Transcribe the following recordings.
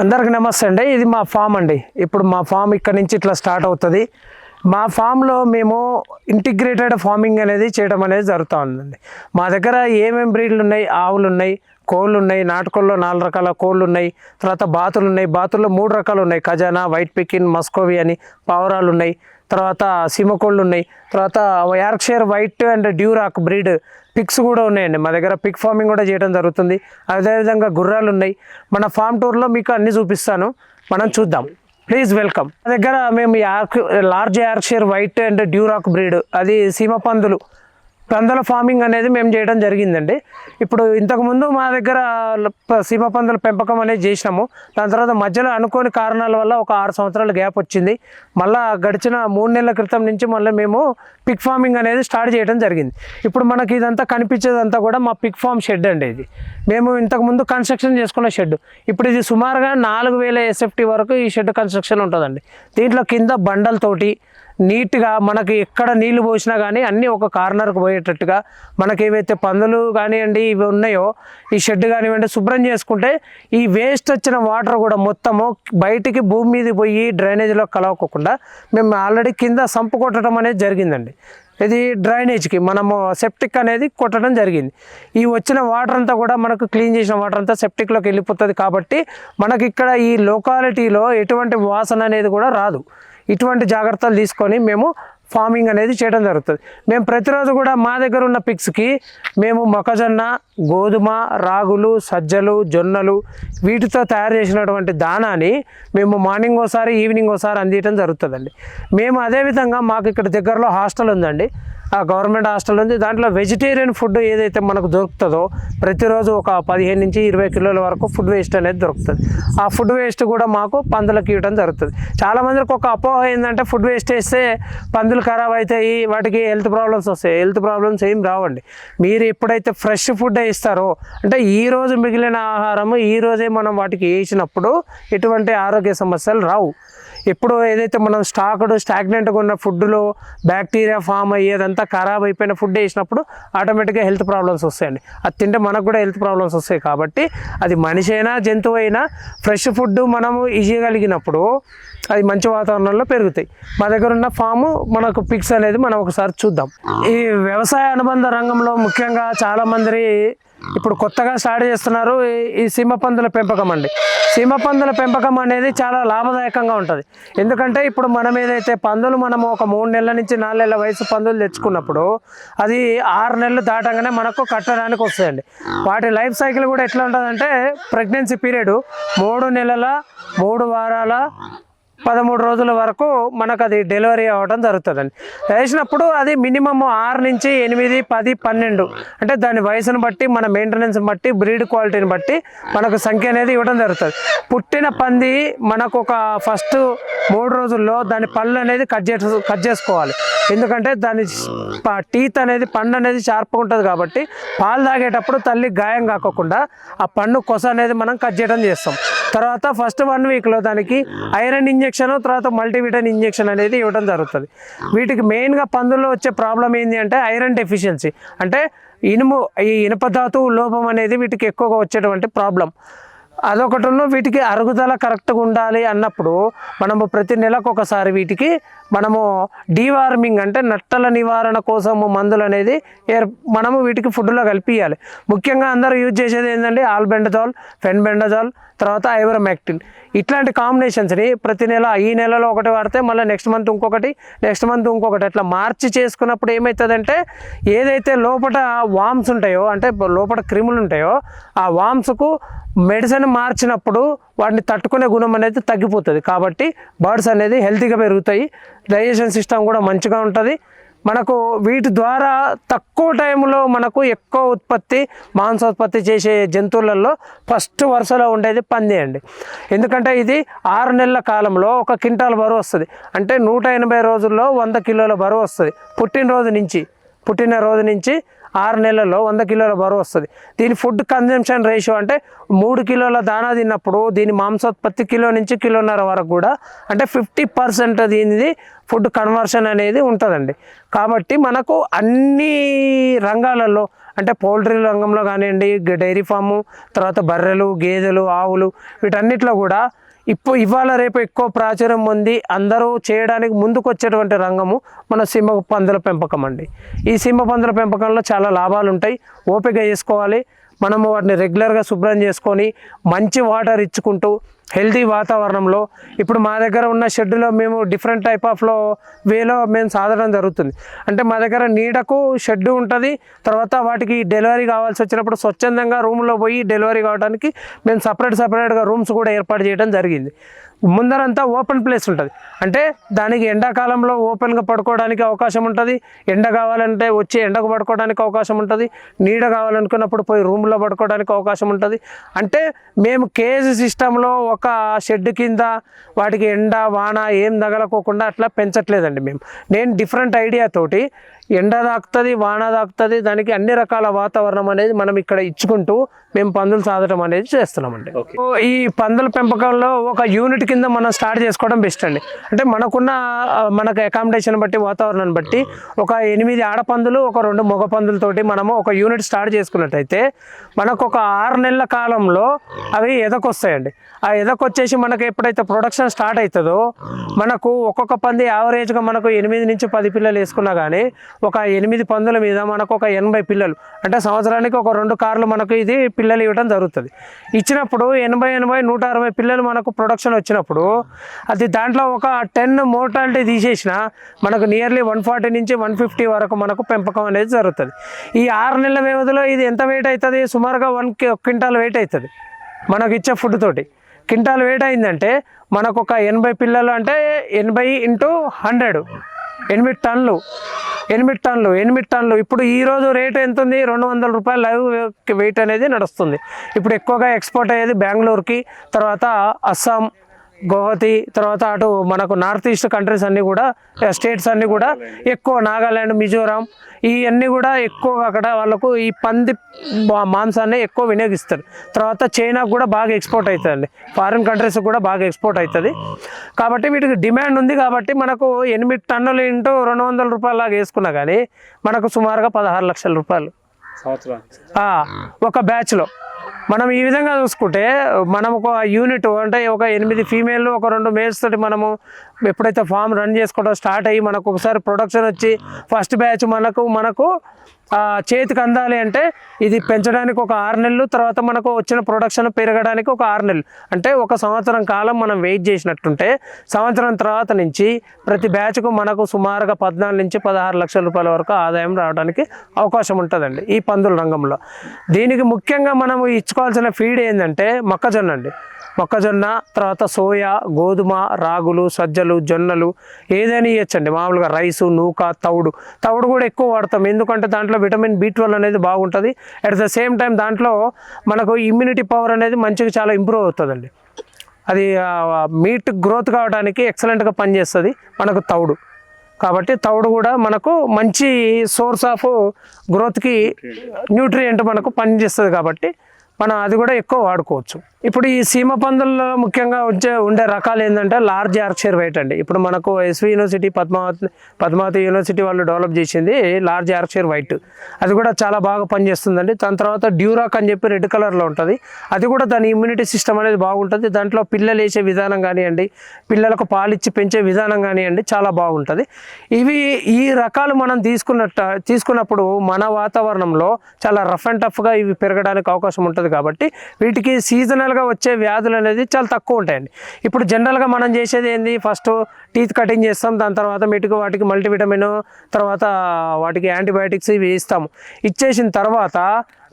అందరికి నమస్తే అండి. ఇది మా ఫామ్ అండి. ఇప్పుడు మా ఫామ్ ఇక్కడ నుంచి ఇట్లా స్టార్ట్ అవుతుంది. మా ఫామ్లో మేము ఇంటిగ్రేటెడ్ ఫార్మింగ్ అనేది చేయడం అనేది జరుగుతూ ఉందండి. మా దగ్గర ఏమేమి బ్రీడ్లు ఉన్నాయి? ఆవులు ఉన్నాయి కోళ్ళు ఉన్నాయి నాటుకోళ్ళు నాలుగు రకాల కోళ్ళు ఉన్నాయి తర్వాత బాతులు ఉన్నాయి. బాతుల్లో మూడు రకాలు ఉన్నాయి. ఖజానా వైట్ పికిన్ మస్కోవి అని పావురాలు ఉన్నాయి. తర్వాత సీమకోళ్ళు ఉన్నాయి. తర్వాత Yorkshire white and Duroc breed pigs కూడా ఉన్నాయండి. మా దగ్గర పిక్ ఫార్మింగ్ కూడా చేయడం జరుగుతుంది. అదేవిధంగా గుర్రాలు ఉన్నాయి. మన ఫామ్ టూర్లో మీకు అన్నీ చూపిస్తాను. మనం చూద్దాం. Please welcome. మా దగ్గర మేము York large Yorkshire white and Duroc breed అది సీమ పందులు. పందల ఫార్మింగ్ అనేది మేము చేయడం జరిగిందండి. ఇప్పుడు ఇంతకుముందు మా దగ్గర సీమ పందుల పెంపకం అనేది చేసినాము. దాని తర్వాత మధ్యలో అనుకోని కారణాల వల్ల ఒక ఆరు సంవత్సరాల గ్యాప్ వచ్చింది. మళ్ళీ గడిచిన మూడు నెలల క్రితం నుంచి మళ్ళీ మేము పిక్ ఫార్మింగ్ అనేది స్టార్ట్ చేయడం జరిగింది. ఇప్పుడు మనకి ఇదంతా కనిపించేదంతా కూడా మా పిక్ ఫార్మ్ షెడ్ అండి ఇది. మేము ఇంతకుముందు కన్స్ట్రక్షన్ చేసుకున్న షెడ్ ఇప్పుడు ఇది సుమారుగా నాలుగు వేల ఎస్ఎఫ్టీ వరకు ఈ షెడ్ కన్స్ట్రక్షన్ ఉంటుందండి. దీంట్లో కింద బండలతోటి నీట్గా మనకి ఎక్కడ నీళ్ళు పోసినా కానీ అన్నీ ఒక కార్నర్కి పోయేటట్టుగా మనకి ఏవైతే పందులు కానివ్వండి ఇవి ఉన్నాయో ఈ షెడ్ కానివ్వండి శుభ్రం చేసుకుంటే ఈ వేస్ట్ వచ్చిన వాటర్ కూడా మొత్తము బయటికి భూమి మీద పోయి డ్రైనేజీలో కలవకోకుండా మేము ఆల్రెడీ కింద సంపు కొట్టడం అనేది జరిగిందండి. ఇది డ్రైనేజ్కి మనము సెప్టిక్ అనేది కొట్టడం జరిగింది. ఈ వచ్చిన వాటర్ అంతా కూడా మనకు క్లీన్ చేసిన వాటర్ అంతా సెప్టిక్లోకి వెళ్ళిపోతుంది కాబట్టి మనకి ఇక్కడ ఈ లోకాలిటీలో ఎటువంటి వాసన అనేది కూడా రాదు. ఇటువంటి జాగ్రత్తలు తీసుకొని మేము ఫార్మింగ్ అనేది చేయడం జరుగుతుంది. మేము ప్రతిరోజు కూడా మా దగ్గర ఉన్న పిక్స్కి మేము మొక్కజొన్న గోధుమ రాగులు సజ్జలు జొన్నలు వీటితో తయారు చేసినటువంటి దానాని మేము మార్నింగ్ ఒకసారి ఈవినింగ్ ఒకసారి అందించడం జరుగుతుందండి. మేము అదేవిధంగా మాకు ఇక్కడ దగ్గరలో హాస్టల్ ఉందండి. ఆ గవర్నమెంట్ హాస్టల్ ఉంది దాంట్లో వెజిటేరియన్ ఫుడ్ ఏదైతే మనకు దొరుకుతుందో ప్రతిరోజు ఒక పదిహేను నుంచి ఇరవై కిలోల వరకు ఫుడ్ వేస్ట్ అనేది దొరుకుతుంది. ఆ ఫుడ్ వేస్ట్ కూడా మాకు పందులకు ఇవ్వడం జరుగుతుంది. చాలా మందికి ఒక అపోహ ఏంటంటే ఫుడ్ వేస్ట్ వేస్తే పందులు ఖరాబ్ అవుతాయి వాటికి హెల్త్ ప్రాబ్లమ్స్ వస్తాయి. హెల్త్ ప్రాబ్లమ్స్ ఏం రావండి. మీరు ఎప్పుడైతే ఫ్రెష్ ఫుడ్ ఇస్తారో అంటే ఈ రోజు మిగిలిన ఆహారము ఈ రోజే మనం వాటికి వేసినప్పుడు ఎటువంటి ఆరోగ్య సమస్యలు రావు. ఎప్పుడు ఏదైతే మనం స్టాక్డ్ స్టాగ్నెంట్గా ఉన్న ఫుడ్లో బ్యాక్టీరియా ఫామ్ అయ్యేదంతా ఖరాబ్ అయిపోయిన ఫుడ్ వేసినప్పుడు ఆటోమేటిక్గా హెల్త్ ప్రాబ్లమ్స్ వస్తాయండి. అది తింటే మనకు కూడా హెల్త్ ప్రాబ్లమ్స్ వస్తాయి కాబట్టి అది మనిషి అయినా జంతువు అయినా ఫ్రెష్ ఫుడ్ మనము ఇయ్యగలిగినప్పుడు అది మంచి వాతావరణంలో పెరుగుతాయి. మా దగ్గర ఉన్న ఫాము మనకు పిక్స్ అనేది మనం ఒకసారి చూద్దాం. ఈ వ్యవసాయ అనుబంధ రంగంలో ముఖ్యంగా చాలామంది ఇప్పుడు కొత్తగా స్టార్ట్ చేస్తున్నారు ఈ- ఈ సీమ పందుల పెంపకం అండి. సీమ పందుల పెంపకం అనేది చాలా లాభదాయకంగా ఉంటుంది. ఎందుకంటే ఇప్పుడు మనం ఏదైతే పందులు మనము ఒక మూడు నెలల నుంచి నాలుగు నెలల వయసు పందులు తెచ్చుకున్నప్పుడు అది ఆరు నెలలు దాటంగానే మనకు కట్టడానికి వస్తాయండి. వాటి లైఫ్ సైకిల్ కూడా ఎట్లా ఉంటుందంటే ప్రెగ్నెన్సీ పీరియడ్ మూడు నెలల మూడు వారాల పదమూడు రోజుల వరకు మనకు అది డెలివరీ అవ్వడం జరుగుతుందండి. వేసినప్పుడు అది మినిమమ్ ఆరు నుంచి ఎనిమిది పది పన్నెండు అంటే దాని వయసును బట్టి మన మెయింటెనెన్స్ బట్టి బ్రీడ్ క్వాలిటీని బట్టి మనకు సంఖ్య అనేది ఇవ్వడం జరుగుతుంది. పుట్టిన పంది మనకు ఒక ఫస్ట్ మూడు రోజుల్లో దాని పళ్ళు అనేది కట్ చే కట్ చేసుకోవాలి. ఎందుకంటే దాని టీత్ అనేది పండు అనేది షార్ప్గా ఉంటుంది కాబట్టి పాలు తాగేటప్పుడు తల్లి గాయం కాకుండా ఆ పండు కొస అనేది మనం కట్ చేయడం చేస్తాం. తర్వాత ఫస్ట్ వన్ వీక్లో దానికి ఐరన్ ఇంజెక్షన్ తర్వాత మల్టీవిటమిన్ ఇంజెక్షన్ అనేది ఇవ్వడం జరుగుతుంది. వీటికి మెయిన్గా పందుల్లో వచ్చే ప్రాబ్లం ఏంటి అంటే ఐరన్ డెఫిషియన్సీ అంటే ఇనుము ఈ ఇనుప ధాతువు లోపం అనేది వీటికి ఎక్కువగా వచ్చేటువంటి ప్రాబ్లం అదొకటిను వీటికి అరుగుదల కరెక్ట్గా ఉండాలి అన్నప్పుడు మనము ప్రతి నెలకు ఒకసారి వీటికి మనము డీవార్మింగ్ అంటే నట్టల నివారణ కోసము మందులు అనేది మనము వీటికి ఫుడ్లో కలిపియాలి ముఖ్యంగా అందరూ యూజ్ చేసేది ఏంటంటే ఆల్బెండజాల్ ఫెన్బెండజాల్ తర్వాత ఐవరమెక్టిన్. ఇట్లాంటి కాంబినేషన్స్ని ప్రతి నెల ఈ నెలలో ఒకటి వాడితే మళ్ళీ నెక్స్ట్ మంత్ ఇంకొకటి నెక్స్ట్ మంత్ ఇంకొకటి. అట్లా మార్చి చేసుకున్నప్పుడు ఏమవుతుందంటే ఏదైతే లోపల వామ్స్ ఉంటాయో అంటే లోపల క్రిములు ఉంటాయో ఆ వామ్స్కు మెడిసిన్ మార్చినప్పుడు వాటిని తట్టుకునే గుణం అనేది తగ్గిపోతుంది. కాబట్టి బర్డ్స్ అనేది హెల్తీగా పెరుగుతాయి. డైజెషన్ సిస్టమ్ కూడా మంచిగా ఉంటుంది. మనకు వీటి ద్వారా తక్కువ టైంలో మనకు ఎక్కువ ఉత్పత్తి మాంసోత్పత్తి చేసే జంతువులలో ఫస్ట్ వరుసలో ఉండేది పంది అండి. ఎందుకంటే ఇది ఆరు నెలల కాలంలో ఒక క్వింటాల్ బరువు వస్తుంది. అంటే నూట ఎనభై రోజుల్లో వంద కిలోల బరువు వస్తుంది. పుట్టినరోజు నుంచి పుట్టిన రోజు నుంచి ఆరు నెలల్లో వంద కిలోల బరువు వస్తుంది. దీని ఫుడ్ కన్జంప్షన్ రేషియో అంటే మూడు కిలోల దానా తిన్నప్పుడు దీని మాంసోత్పత్తి కిలో నుంచి కిలోన్నర వరకు కూడా అంటే ఫిఫ్టీ పర్సెంట్ దీనిది ఫుడ్ కన్వర్షన్ అనేది ఉంటుందండి. కాబట్టి మనకు అన్ని రంగాలలో అంటే పౌల్ట్రీ రంగంలో కానివ్వండి డైరీ ఫాము తర్వాత బర్రెలు గేదెలు ఆవులు వీటన్నిటిలో కూడా ఇప్పుడు ఇవాళ రేపు ఎక్కువ ప్రాచుర్యం పొంది అందరూ చేయడానికి ముందుకొచ్చేటువంటి రంగము మన సింహ పందుల పెంపకం అండి. ఈ సింహ పందుల పెంపకంలో చాలా లాభాలు ఉంటాయి ఓపిక చేసుకోవాలి. మనము వాటిని రెగ్యులర్గా శుభ్రం చేసుకొని మంచి వాటర్ ఇచ్చుకుంటూ హెల్తీ వాతావరణంలో ఇప్పుడు మా దగ్గర ఉన్న షెడ్లో మేము డిఫరెంట్ టైప్ ఆఫ్లో వేలో మేము సాధడం జరుగుతుంది. అంటే మా దగ్గర నీడకు షెడ్ ఉంటుంది తర్వాత వాటికి డెలివరీ కావాల్సి వచ్చినప్పుడు స్వచ్ఛందంగా రూమ్లో పోయి డెలివరీ కావడానికి మేము సపరేట్ సపరేట్గా రూమ్స్ కూడా ఏర్పాటు చేయడం జరిగింది. ముందరంతా ఓపెన్ ప్లేస్ ఉంటుంది. అంటే దానికి ఎండాకాలంలో ఓపెన్గా పడుకోవడానికి అవకాశం ఉంటుంది. ఎండ కావాలంటే వచ్చి ఎండకు పడుకోవడానికి అవకాశం ఉంటుంది. నీడ కావాలనుకున్నప్పుడు పోయి రూమ్లో పడుకోవడానికి అవకాశం ఉంటుంది. అంటే మేము కేజ్ సిస్టంలో ఒక షెడ్ కింద వాటికి ఎండ వాన ఏం తగలకోకుండా అట్లా పెంచట్లేదండి మేము. నేను డిఫరెంట్ ఐడియా తోటి ఎండ తాకుతుంది వాన తాకుతుంది దానికి అన్ని రకాల వాతావరణం అనేది మనం ఇక్కడ ఇచ్చుకుంటూ మేము పందులు సాధడం అనేది చేస్తున్నామండి. ఈ పందుల పెంపకంలో ఒక యూనిట్ కింద మనం స్టార్ట్ చేసుకోవడం బెస్ట్ అండి. అంటే మనకున్న మనకు అకామిడేషన్ బట్టి వాతావరణాన్ని బట్టి ఒక ఎనిమిది ఆడపందులు ఒక రెండు మగ పందులతోటి మనము ఒక యూనిట్ స్టార్ట్ చేసుకున్నట్టయితే మనకు ఒక ఆరు నెలల కాలంలో అవి ఎదకొస్తాయండి. ఆ ఎదకొచ్చేసి మనకు ఎప్పుడైతే ప్రొడక్షన్ స్టార్ట్ అవుతుందో మనకు ఒక్కొక్క పంది యావరేజ్గా మనకు ఎనిమిది నుంచి పది పిల్లలు వేసుకున్నా కానీ ఒక ఎనిమిది పందుల మీద మనకు ఒక ఎనభై పిల్లలు. అంటే సంవత్సరానికి ఒక రెండు కార్లు మనకు ఇది పిల్లలు ఇవ్వడం జరుగుతుంది. ఇచ్చినప్పుడు ఎనభై ఎనభై నూట అరవై పిల్లలు మనకు ప్రొడక్షన్ వచ్చినప్పుడు అది దాంట్లో ఒక టెన్ మోర్టాలిటీ తీసేసిన మనకు నియర్లీ వన్ ఫార్టీ నుంచి వన్ ఫిఫ్టీ వరకు మనకు పెంపకం అనేది జరుగుతుంది. ఈ ఆరు నెలల వ్యవధిలో ఇది ఎంత వెయిట్ అవుతుంది సుమారుగా వన్ క్వింటాల్ వెయిట్ అవుతుంది మనకు ఇచ్చే ఫుడ్ తోటి. క్వింటాల్ వెయిట్ అయిందంటే మనకు ఒక ఎనభై పిల్లలు అంటే ఎనభై ఇంటూ హండ్రెడ్ ఎనిమిది టన్నులు ఎనిమిది టన్నులు ఎనిమిది టన్నులు. ఇప్పుడు ఈరోజు రేట్ ఎంత ఉంది రెండు వందల రూపాయలు లైవ్ వెయిట్ అనేది నడుస్తుంది. ఇప్పుడు ఎక్కువగా ఎక్స్పోర్ట్ అయ్యేది బెంగళూరుకి తర్వాత అస్సాం గౌహతి తర్వాత అటు మనకు నార్త్ ఈస్ట్ కంట్రీస్ అన్నీ కూడా స్టేట్స్ అన్నీ కూడా ఎక్కువ నాగాల్యాండ్ మిజోరాం ఇవన్నీ కూడా ఎక్కువ అక్కడ వాళ్ళకు ఈ పంది మాంసాన్ని ఎక్కువ వినియోగిస్తారు. తర్వాత చైనాకు కూడా బాగా ఎక్స్పోర్ట్ అవుతుందండి ఫారిన్ కంట్రీస్ కూడా బాగా ఎక్స్పోర్ట్ అవుతుంది. కాబట్టి వీటికి డిమాండ్ ఉంది కాబట్టి మనకు ఎనిమిది టన్నులు ఇంటూ రెండు వందల రూపాయలు లాగా వేసుకున్నా కానీ మనకు సుమారుగా పదహారు లక్షల రూపాయలు. ఒక బ్యాచ్లో. మనం ఈ విధంగా చూసుకుంటే మనం ఒక యూనిట్ అంటే ఒక ఎనిమిది ఫీమేల్ ఒక రెండు మేల్స్ తోటి మనము ఎప్పుడైతే ఫామ్ రన్ చేసుకోవడం స్టార్ట్ అయ్యి మనకు ఒకసారి ప్రొడక్షన్ వచ్చి ఫస్ట్ బ్యాచ్ మనకు మనకు చేతికి అందాలి అంటే ఇది పెంచడానికి ఒక ఆరు నెలలు తర్వాత మనకు వచ్చిన ప్రొడక్షన్ పెరగడానికి ఒక ఆరు నెలలు. అంటే ఒక సంవత్సరం కాలం మనం వెయిట్ చేసినట్టుంటే సంవత్సరం తర్వాత నుంచి ప్రతి బ్యాచ్కు మనకు సుమారుగా పద్నాలుగు నుంచి పదహారు లక్షల రూపాయల వరకు ఆదాయం రావడానికి అవకాశం ఉంటుందండి ఈ పందుల రంగంలో. దీనికి ముఖ్యంగా మనం ఇచ్చుకోవాల్సిన ఫీడ్ ఏంటంటే మొక్కజొన్న అండి. మొక్కజొన్న తర్వాత సోయా గోధుమ రాగులు సజ్జలు జొన్నలు ఏదైనా ఇవ్వచ్చండి మామూలుగా రైసు నూక తవుడు. తవుడు కూడా ఎక్కువ వాడతాం. ఎందుకంటే దాంట్లో విటమిన్ బి ట్వెల్వ్ అనేది బాగుంటుంది. అట్ ద సేమ్ టైం దాంట్లో మనకు ఇమ్యూనిటీ పవర్ అనేది మంచిగా చాలా ఇంప్రూవ్ అవుతుందండి. అది మీట్ గ్రోత్ కావడానికి ఎక్సలెంట్గా పనిచేస్తుంది మనకు తవుడు కాబట్టి తవుడు కూడా మనకు మంచి సోర్స్ ఆఫ్ గ్రోత్కి న్యూట్రియంట్ మనకు పనిచేస్తుంది కాబట్టి మనం అది కూడా ఎక్కువ వాడుకోవచ్చు. ఇప్పుడు ఈ సీమ పందుల్లో ముఖ్యంగా వచ్చే ఉండే రకాలు ఏంటంటే లార్జ్ ఆర్చర్ వైట్ అండి. ఇప్పుడు మనకు SV university Padmavathi Padmavathi university వాళ్ళు డెవలప్ చేసింది లార్జ్ ఆర్చర్ వైట్ అది కూడా చాలా బాగా పనిచేస్తుందండి. దాని తర్వాత డ్యూరాక్ అని చెప్పి రెడ్ కలర్లో ఉంటుంది. అది కూడా దాని ఇమ్యూనిటీ సిస్టమ్ అనేది బాగుంటుంది. దాంట్లో పిల్లలు వేసే విధానం కానివ్వండి పిల్లలకు పాలిచ్చి పెంచే విధానం కానివ్వండి చాలా బాగుంటుంది. ఇవి ఈ రకాలు మనం తీసుకున్నట్ట తీసుకున్నప్పుడు మన వాతావరణంలో చాలా రఫ్ అండ్ టఫ్గా ఇవి పెరగడానికి అవకాశం ఉంటుంది కాబట్టి వీటికి సీజనల్ జనరల్గా వచ్చే వ్యాధులు అనేది చాలా తక్కువ ఉంటాయండి. ఇప్పుడు జనరల్గా మనం చేసేది ఏంది? ఫస్ట్ టీత్ కటింగ్ చేస్తాం దాని తర్వాత మెటుకు వాటికి మల్టీవిటమిన్ తర్వాత వాటికి యాంటీబయాటిక్స్ ఇవి ఇస్తాము ఇచ్చేసిన తర్వాత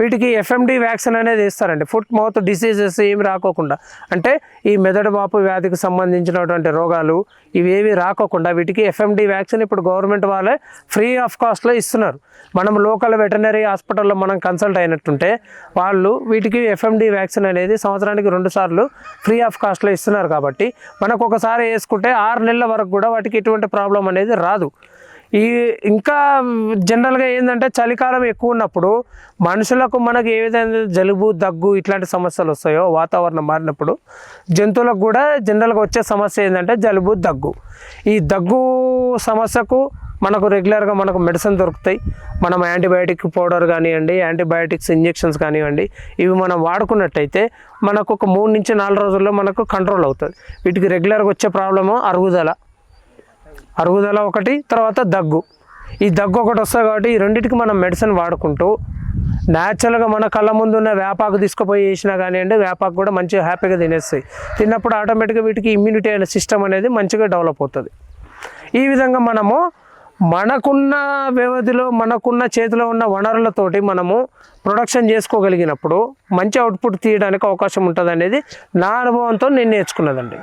వీటికి ఎఫ్ఎండి వ్యాక్సిన్ అనేది ఇస్తారండి. ఫుట్ మౌత్ డిసీజెస్ ఏమి రాకోకుండా. అంటే ఈ మెదడు వాపు వ్యాధికి సంబంధించినటువంటి రోగాలు ఇవేవి రాకోకుండా వీటికి ఎఫ్ఎండి వ్యాక్సిన్ ఇప్పుడు గవర్నమెంట్ వాళ్ళే ఫ్రీ ఆఫ్ కాస్ట్లో ఇస్తున్నారు. మనం లోకల్ వెటనరీ హాస్పిటల్లో మనం కన్సల్ట్ అయినట్టుంటే వాళ్ళు వీటికి ఎఫ్ఎండి వ్యాక్సిన్ అనేది సంవత్సరానికి రెండు సార్లు ఫ్రీ ఆఫ్ కాస్ట్లో ఇస్తున్నారు కాబట్టి మనకు ఒకసారి వేసుకుంటే ఆరు నెలల వరకు కూడా వాటికి ఎటువంటి ప్రాబ్లం అనేది రాదు. ఈ ఇంకా జనరల్గా ఏంటంటే చలికాలం ఎక్కువ ఉన్నప్పుడు మనుషులకు మనకు ఏ విధంగా జలుబు దగ్గు ఇట్లాంటి సమస్యలు వస్తాయో వాతావరణం మారినప్పుడు జంతువులకు కూడా జనరల్గా వచ్చే సమస్య ఏంటంటే జలుబు దగ్గు. ఈ దగ్గు సమస్యకు మనకు రెగ్యులర్గా మనకు మెడిసిన్ దొరుకుతాయి. మనం యాంటీబయాటిక్ పౌడర్ కానివ్వండి యాంటీబయాటిక్స్ ఇంజెక్షన్స్ కానివ్వండి ఇవి మనం వాడుకున్నట్టయితే మనకు ఒక మూడు నుంచి నాలుగు రోజుల్లో మనకు కంట్రోల్ అవుతుంది. వీటికి రెగ్యులర్గా వచ్చే ప్రాబ్లము అరుగుదల. అరుగుదల ఒకటి తర్వాత దగ్గు. ఈ దగ్గు ఒకటి వస్తుంది కాబట్టి ఈ రెండింటికి మనం మెడిసిన్ వాడుకుంటూ న్యాచురల్గా మన కళ్ళ ముందు ఉన్న వేపాకు తీసుకుపోయి వేసినా కానివ్వండి వేపాకు కూడా మంచిగా హ్యాపీగా తినేస్తాయి. తిన్నప్పుడు ఆటోమేటిక్గా వీటికి ఇమ్యూనిటీ అనే సిస్టమ్ అనేది మంచిగా డెవలప్ అవుతుంది. ఈ విధంగా మనము మనకున్న వ్యవధిలో మనకున్న చేతిలో ఉన్న వనరులతోటి మనము ప్రొడక్షన్ చేసుకోగలిగినప్పుడు మంచి అవుట్పుట్ తీయడానికి అవకాశం ఉంటుంది అనేది నా అనుభవంతో నేను నేర్చుకున్నదండి.